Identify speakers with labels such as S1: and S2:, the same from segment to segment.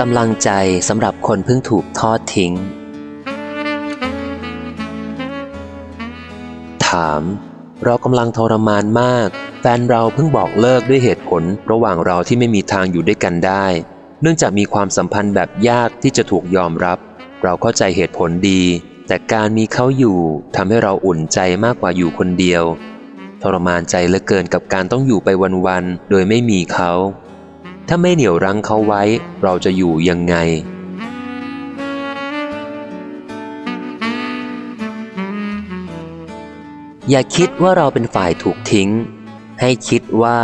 S1: กำลังใจสำหรับคนเพิ่งถูกทอดทิ้ง ถาม เรากำลังทรมานมาก แฟนเราเพิ่งบอกเลิกด้วยเหตุผล ระหว่างเราที่ไม่มีทางอยู่ด้วยกันได้ เนื่องจากมีความสัมพันธ์แบบยากที่จะถูกยอมรับ เราเข้าใจเหตุผลดี แต่การมีเขาอยู่ทำให้เราอุ่นใจมากกว่าอยู่คนเดียว ทรมานใจเหลือเกินกับการต้องอยู่ไปวันๆโดยไม่มีเขา ถ้าไม่เหนี่ยวรั้งเขาไว้ เราจะอยู่ยังไง อย่าคิดว่าเราเป็นฝ่ายถูกทิ้ง ให้คิดว่า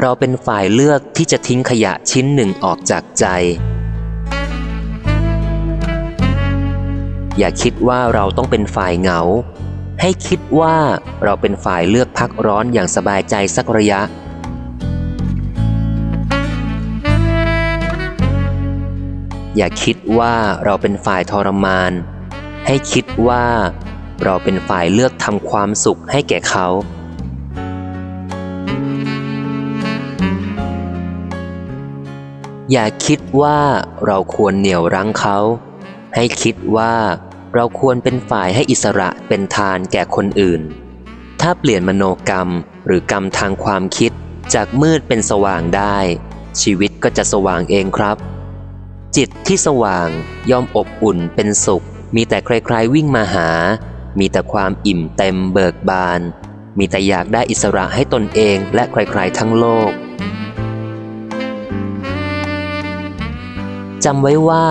S1: เราเป็นฝ่ายเลือกที่จะทิ้งขยะชิ้นหนึ่งออกจากใจ อย่าคิดว่าเราต้องเป็นฝ่ายเหงา ให้คิดว่าเราเป็นฝ่ายเลือกพักร้อนอย่างสบายใจสักระยะ อย่าคิดว่าเราเป็นฝ่ายทรมาน ให้คิดว่าเราเป็นฝ่ายเลือกทำความสุขให้แก่เขา อย่าคิดว่าเราควรเหนี่ยวรั้งเขา ให้คิดว่าเราควรเป็นฝ่ายให้อิสระเป็นทานแก่คนอื่น ถ้าเปลี่ยนมโนกรรมหรือกรรมทางความคิดจากมืดเป็นสว่างได้ ชีวิตก็จะสว่างเองครับ จิตที่สว่างย่อมอบอุ่นเป็นสุข มีแต่ใครๆวิ่งมาหา มีแต่ความอิ่มเต็มเบิกบาน มีแต่อยากได้อิสระให้ตนเองและใครๆทั้งโลกจำไว้ว่า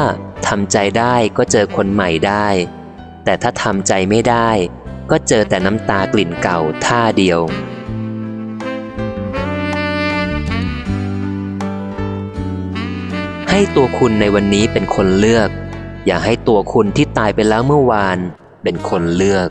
S1: ทำใจได้ก็เจอคนใหม่ได้ แต่ถ้าทำใจไม่ได้ ก็เจอแต่น้ำตากลิ่นเก่าท่าเดียว ให้ตัวคุณในวันนี้เป็นคนเลือก อย่าให้ตัวคุณที่ตายไปแล้วเมื่อวานเป็นคนเลือก